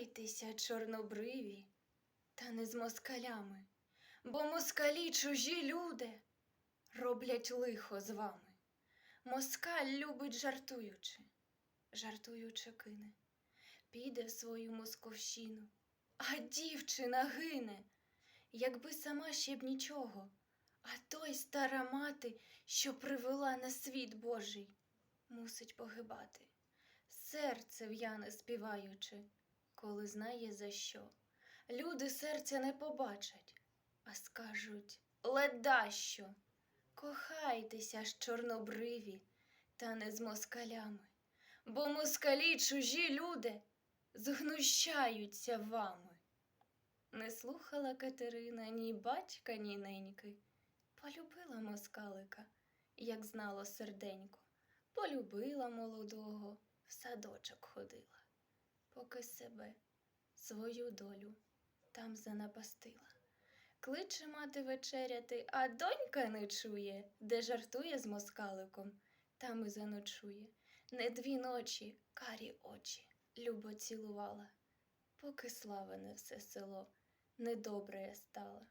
Кохайтеся, чорнобриві, та не з москалями, бо москалі чужі люди роблять лихо з вами. Москаль любить жартуючи, жартуючи кине, піде в свою московщину, а дівчина гине, якби сама ще б нічого, а той стара мати, що привела на світ Божий, мусить погибати. Серце в'яне співаючи, коли знає за що. Люди серця не побачать, а скажуть леда що. Кохайтеся ж, чорнобриві, та не з москалями, бо москалі чужі люди згнущаються вами. Не слухала Катерина ні батька, ні неньки. Полюбила москалика, як знало серденько, полюбила молодого, в садочок ходила, поки себе, свою долю там занапастила. Кличе мати вечеряти, а донька не чує, де жартує з москаликом, там і заночує. Не дві ночі, карі очі, любо цілувала, поки славене все село недобре стала.